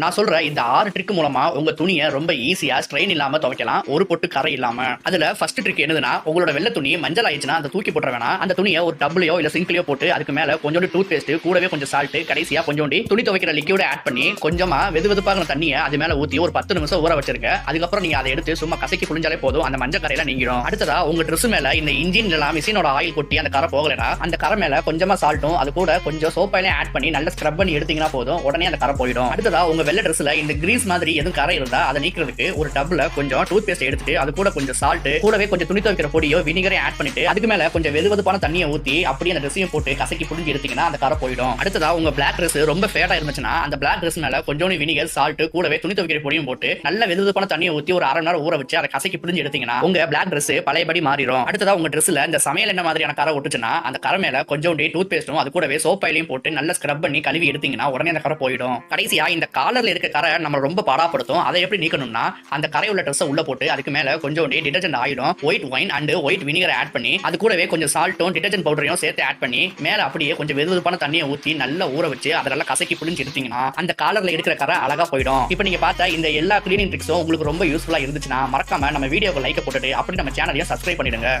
நான் சொல்ற இந்த ஆறு ட்ரிக் மூலமா உங்க துணியை ரொம்ப ஈஸியா ஸ்ட்ரெயின் இல்லாம துவைக்கலாம். ஒரு பொட்டு கரை இல்லாம. அதுல ஃபர்ஸ்ட் ட்ரிக் என்னதுன்னா உங்களோட வெள்ள துணி மஞ்சள் ஆயிடுச்சுன்னா அந்த தூக்கி போட்டுற வேணாம். அந்த துணியை ஒரு டபுளையோ இல்ல சிங்க்லயோ போட்டு அதுக்கு மேல கொஞ்சோண்டு டூத் பேஸ்ட் கூடவே கொஞ்சம் சால்ட் கடைசியா கொஞ்சோண்டி துணி துவைக்கிற லிக்யூட ஆட் பண்ணி கொஞ்சமா வெது வெதுப்பாக தண்ணியை அது மேல ஊத்தி ஒரு பத்து நிமிஷம் ஊற வச்சிருக்க அதுக்கப்புறம் நீங்க அதை எடுத்து சும்மா கசக்கி புழிஞ்சாலே போதும். அந்த மஞ்சள் கரையில நீங்கிடும். அடுத்ததா உங்க ட்ரெஸ் மேல இந்த இன்ஜின் எல்லாம் மிஷினோட ஆயில் கொட்டி அந்த கரை போகலைன்னா அந்த கரை மேல கொஞ்சமா சால்ட்டும் அது கூட கொஞ்சம் சோப்பாயிலையும் ஆட் பண்ணி நல்லா ஸ்க்ரப் பண்ணி எடுத்தீங்கன்னா போதும். உடனே அந்த கரை போயிடும். அடுத்ததா உங்க வெள்ளை ட்ரெஸ்ல இந்த கிரீஸ் மாதிரி எதுவும் கரை இருந்தா அதை நீக்கிறதுக்கு ஒரு டப்ல கொஞ்சம் டூத் பேஸ்ட் எடுத்துட்டு அது கூட கொஞ்சம் சால்ட் கூடவே கொஞ்சம் துணி துவைக்கிற பொடியோ வினிகரையும் ஆட் பண்ணிட்டு அதுக்கு மேல கொஞ்சம் வெதுவெதுப்பான தண்ணியை ஊத்தி அப்படியே அந்த ட்ரெஸ்ஸையும் போட்டு கசக்கி புடிஞ்சு எடுத்தீங்கன்னா அந்த கரை போயிடும். அடுத்ததா உங்க பிளாக் ட்ரெஸ் ரொம்ப ஃபேட்டா இருந்துச்சுன்னா அந்த பிளாக் ட்ரெஸ் மேல கொஞ்சோண்டு வினிகர் சால்ட் கூடவே துணி துவைக்கிற பொடியும் போட்டு நல்ல வெதுவெதுப்பான தண்ணியை ஊத்தி ஒரு அரை நேரம் ஊற வச்சு அதை கசக்கி புடிஞ்சு எடுத்தீங்கன்னா உங்க பிளாக் ட்ரெஸ் பழையபடி மாறிடும். அடுத்ததா உங்க ட்ரெஸ்ல இந்த சமையல் என்ன மாதிரியான கரை ஒட்டுச்சுன்னா அந்த கரை மேல கொஞ்சோண்டு டூத் பேஸ்டும் அது கூடவே சோப்பாயிலையும் போட்டு நல்லா ஸ்க்ரப் பண்ணி கழுவி எடுத்தீங்கன்னா உடனே அந்த கரை போயிடும். கடைசியா இந்த காலரில் இருக்க கரை நம்ம ரொம்ப பாடாப்படுத்தும். அதை எப்படி நீக்கணும்னா அந்த கரை உள்ள ட்ரெஸ்ஸை உள்ள போட்டு அதுக்கு மேலே கொஞ்சம் டிடர்ஜென்ட் ஆயிடும். ஒயிட் ஒயின் அண்ட் ஒயிட் வினிகரை ஆட் பண்ணி அது கூடவே கொஞ்சம் சால்ட்டும் டிடர்ஜென்ட் பவுடரையும் சேர்த்து ஆட் பண்ணி மேலே அப்படியே கொஞ்சம் வெதுவெதுப்பான தண்ணியை ஊற்றி நல்லா ஊற வச்சு அதை நல்லா கசக்கி புளிஞ்சு எடுத்தீங்கன்னா அந்த காலரில் இருக்கிற கரை அழகாக போயிடும். இப்போ நீங்கள் பார்த்த இந்த எல்லா கிளீனிங் ட்ரிக்ஸும் உங்களுக்கு ரொம்ப யூஸ்ஃபுல்லாக இருந்துச்சுன்னா மறக்காம நம்ம வீடியோக்கு லைக் போட்டுட்டு அப்படி நம்ம சேனலையும் சப்ஸ்கிரைப் பண்ணிடுங்க.